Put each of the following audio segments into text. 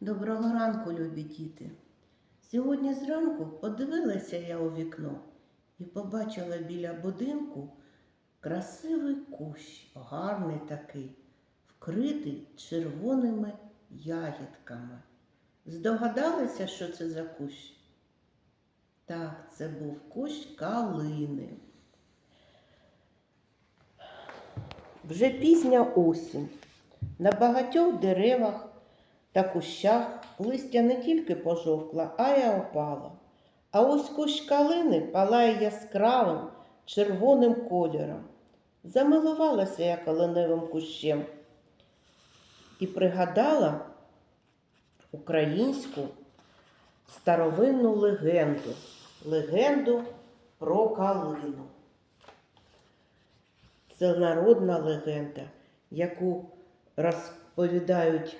Доброго ранку, любі діти. Сьогодні зранку подивилася я у вікно і побачила біля будинку красивий кущ, гарний такий, вкритий червоними ягідками. Здогадалися, що це за кущ? Так, це був кущ калини. Вже пізня осінь. На багатьох деревах та кущах листя не тільки пожовкла, а й опала. А ось кущ калини палає яскравим червоним кольором. Замилувалася я калиневим кущем і пригадала українську старовинну легенду, легенду про калину. Це народна легенда, яку розповідають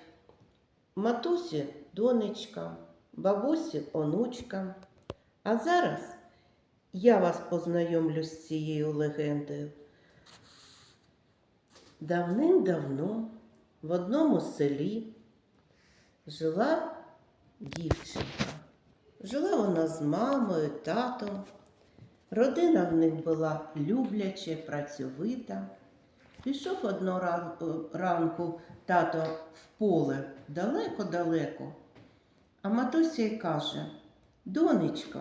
матусі донечкам, бабусі онучкам. А зараз я вас познайомлю з цією легендою. Давним-давно в одному селі жила дівчинка. Жила вона з мамою, татом. Родина в них була любляча, працьовита. Пішов одного ранку тато в поле далеко-далеко. А матуся й каже: Донечко,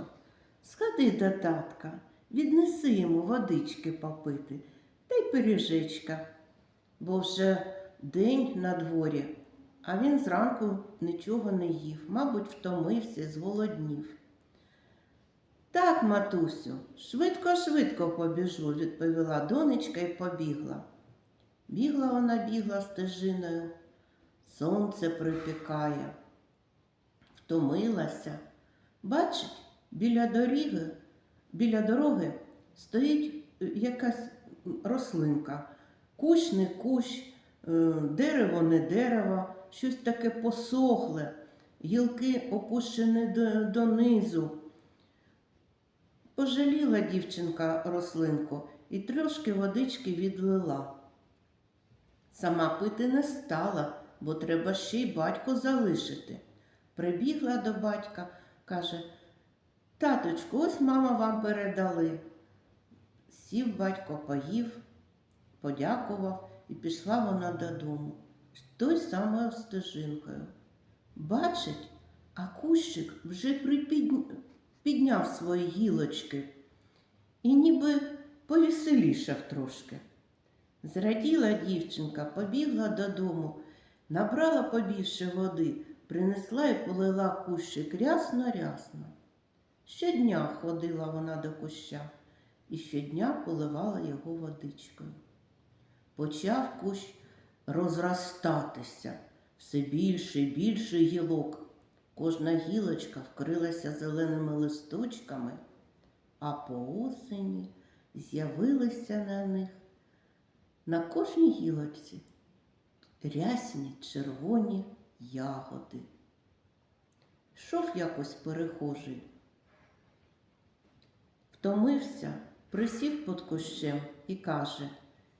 сходи до татка, віднеси йому водички попити та й пиріжечка, бо вже день на дворі, а він зранку нічого не їв, мабуть, втомився, зголоднів. Так, матусю, швидко-швидко побіжу, відповіла донечка і побігла. Бігла вона бігла стежиною, сонце припікає, втомилася. Бачить, біля дороги, біля дороги стоїть е, якась рослинка. Кущ не кущ, е, дерево не дерево, щось таке посохле, гілки опущені донизу. Пожаліла дівчинка рослинку і трошки водички відлила. Сама пити не стала, бо треба ще й батьку залишити. Прибігла до батька, каже, таточку, ось мама вам передали. Сів батько, поїв, подякував і пішла вона додому з той самою стежинкою. Бачить, а кущик вже підняв свої гілочки і ніби повеселішав трошки. Зраділа дівчинка, побігла додому, набрала побільше води, принесла і полила кущик рясно-рясно. Щодня ходила вона до куща і щодня поливала його водичкою. Почав кущ розростатися все більше і більше гілок. Кожна гілочка вкрилася зеленими листочками, а по осені з'явилися на них на кожній гілочці рясні червоні ягоди. Йшов якось перехожий, втомився, присів під кущем і каже,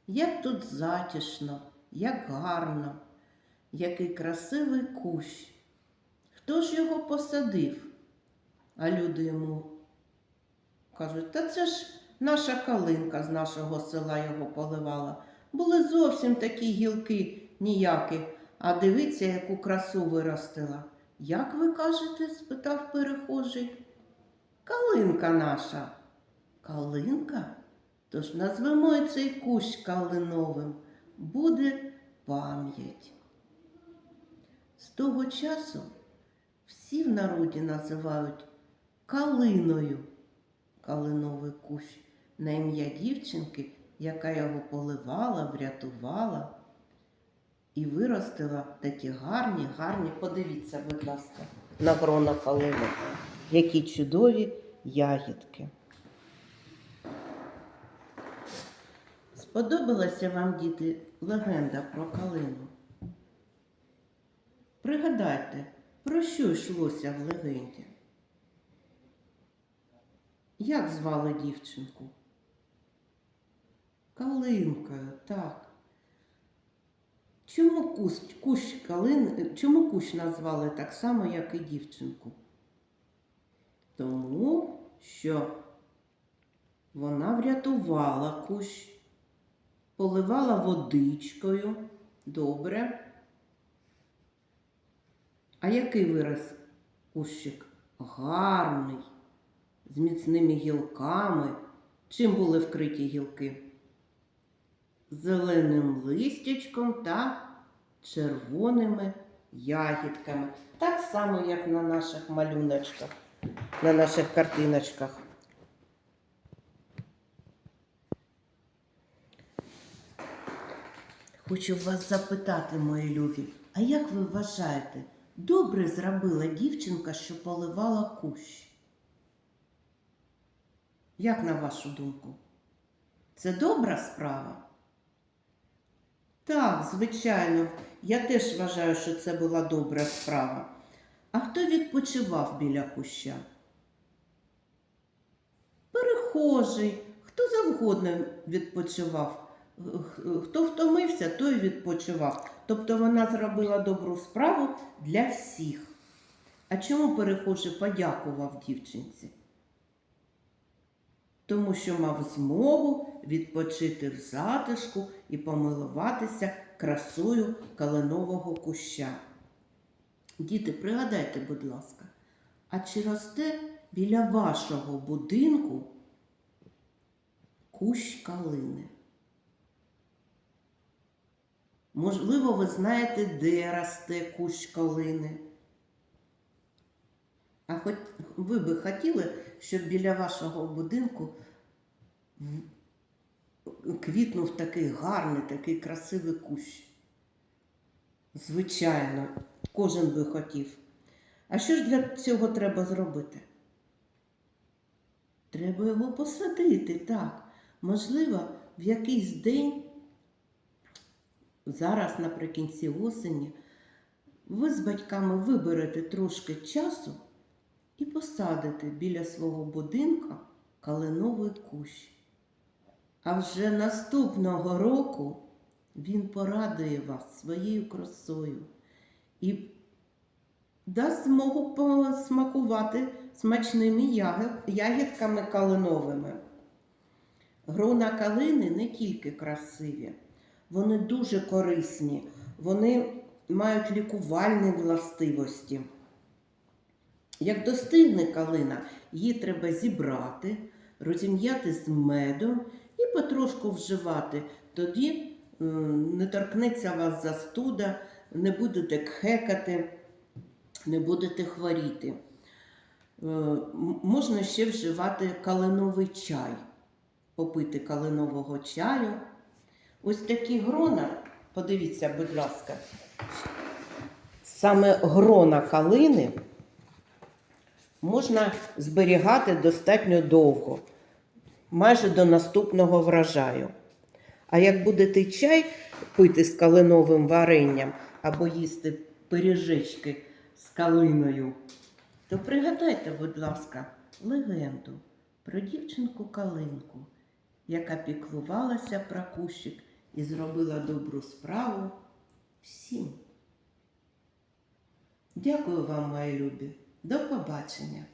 як тут затішно, як гарно, який красивий кущ. Хто ж його посадив? А люди йому кажуть, та це ж наша калинка з нашого села його поливала. Були зовсім такі гілки ніякі, а дивіться, яку красу виростила. Як ви кажете? спитав перехожий. Калинка наша. Калинка? Тож назвемо і цей кущ калиновим. Буде пам'ять. З того часу всі в народі називають калиною калиновий кущ на ім'я дівчинки, яка його поливала, врятувала і виростила такі гарні, гарні, подивіться, будь ласка, на грона калини, які чудові ягідки. Сподобалася вам, діти, легенда про калину? Пригадайте, про що йшлося в легенді? Як звали дівчинку? Калинкою, так. Чому кущ, кущ калин, чому кущ назвали так само, як і дівчинку? Тому що вона врятувала кущ, поливала водичкою. Добре. А який вираз кущик? Гарний, з міцними гілками. Чим були вкриті гілки? Зеленим листячком та червоними ягідками. Так само, як на наших малюночках, на наших картиночках. Хочу вас запитати, мої любі, а як ви вважаєте, добре зробила дівчинка, що поливала кущ? Як на вашу думку? Це добра справа? Так, звичайно, я теж вважаю, що це була добра справа. А хто відпочивав біля куща? Перехожий, хто завгодно відпочивав. Хто втомився, той відпочивав. Тобто вона зробила добру справу для всіх. А чому перехожий подякував дівчинці? Тому що мав змогу відпочити в затишку і помилуватися красою калинового куща. Діти, пригадайте, будь ласка, а чи росте біля вашого будинку кущ калини? Можливо, ви знаєте, де росте кущ калини. А хоч ви би хотіли, щоб біля вашого будинку квітнув такий гарний, такий красивий кущ? Звичайно, кожен би хотів. А що ж для цього треба зробити? Треба його посадити, так. Можливо, в якийсь день, зараз наприкінці осені, ви з батьками виберете трошки часу і посадите біля свого будинка калиновий кущ. А вже наступного року він порадує вас своєю красою і дасть змогу посмакувати смачними ягідками калиновими. Грона калини не тільки красиві, вони дуже корисні, вони мають лікувальні властивості. Як достигне калина, її треба зібрати, розім'яти з медом і потрошку вживати. Тоді не торкнеться вас застуда, не будете кхекати, не будете хворіти. Е, Можна ще вживати калиновий чай, попити калинового чаю. Ось такі грона, подивіться, будь ласка, саме грона калини можна зберігати достатньо довго, майже до наступного врожаю. А як будете чай пити з калиновим варенням або їсти пиріжечки з калиною, то пригадайте, будь ласка, легенду про дівчинку калинку, яка піклувалася про кущик і зробила добру справу всім. Дякую вам, мої любі. До побачення.